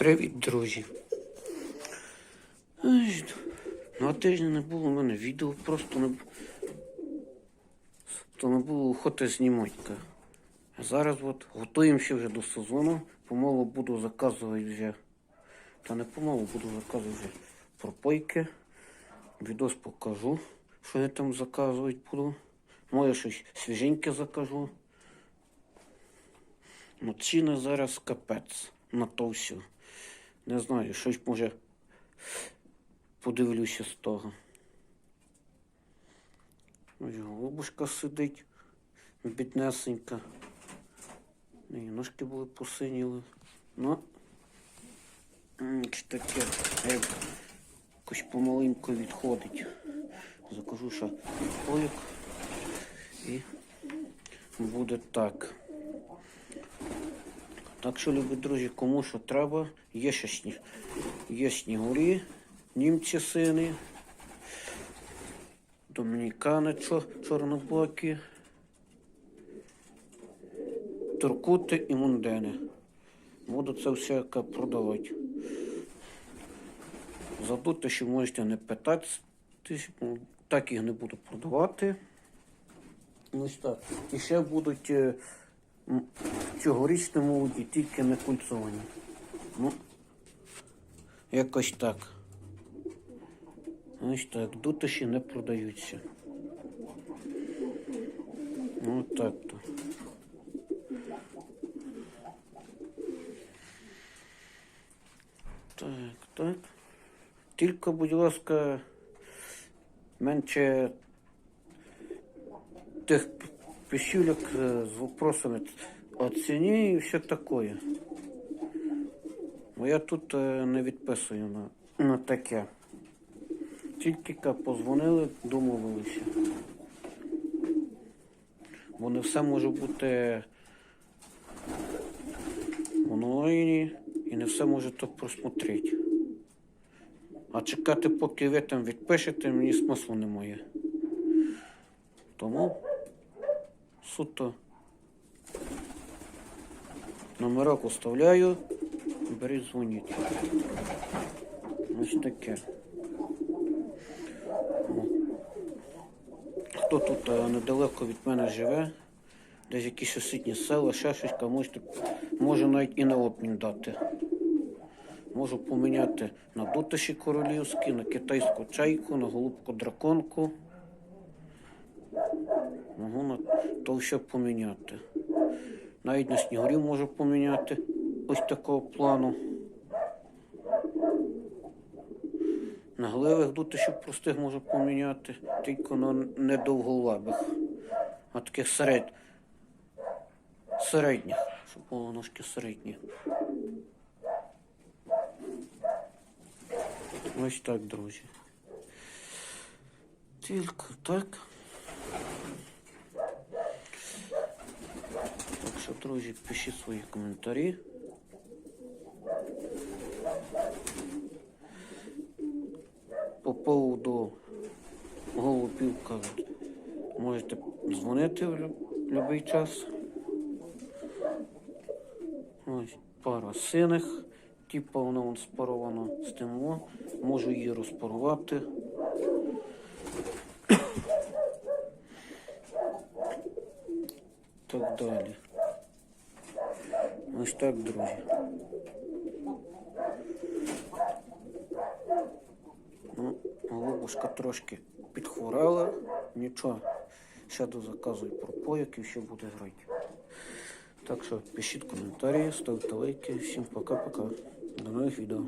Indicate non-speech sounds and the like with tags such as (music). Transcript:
Привіт, друзі. Ай, На тижні не було в мене відео, просто не, то не було охоти знімати. Зараз от готуємося вже до сезону. Помалу буду заказувати вже. Та не помалу буду заказувати вже пропойки. Відос покажу, що я там заказувати буду. Може щось свіженьке закажу. Ну, ціни зараз капець на то все. Не знаю, щось може подивлюся з того. Ось голубушка сидить, біднесенька. І ножки були посиніли. Ну, чи таке, як якось помаленьку відходить. Закажу, що поїк і буде так. Так що, любі друзі, кому що треба, є ще сніг. Є снігурі, німці сини, домінікани чор- чорнобокі, туркути і мундени. Буду це все продавати. Забудьте, що можете не питати, ну, так їх не буду продавати. Ось так. І ще будуть тільки не кульцовані. Ну, якось так. Ось так. Дутиші не продаються. Ну так то. Так, так. Тільки, будь ласка, менше тих пищулек е, з вопросами о ціні і все таке. Бо я тут е, не відписую на, на таке. Тільки позвонили, домовилися. Бо не все може бути онлайні і не все може то просмотрети. А чекати, поки ви там відпишете, мені смислу немає. Тому суто номерок оставляю, беріть, дзвоніть. Ось таке. Хто тут е, недалеко від мене живе, десь якісь сусідні села, ще щось, комусь може навіть і на обмін дати. Можу поміняти на дутиші королівські, на китайську чайку, на голубку драконку. Можу на то все поміняти. Навіть на снігурів можу поміняти ось такого плану. На гливих дутишів простих можу поміняти, тільки на недовголабих, а таких серед... середніх, щоб було ножки середні. Ось так, друзі. Тільки так. Так що, друзі, пишіть свої коментарі. По поводу голубів кажуть, можете дзвонити в будь-який час. Ось пара синих, типу вона вон спарована з тим. Можу її розпарувати. (coughs) Так далі. Ось так, друзі. Ну, голубушка трошки підхворала. Нічого. Ще дозаказую і пропо, і ще буде грати. Так що пишіть коментарі, ставте лайки. Всім пока-пока. До нових відео.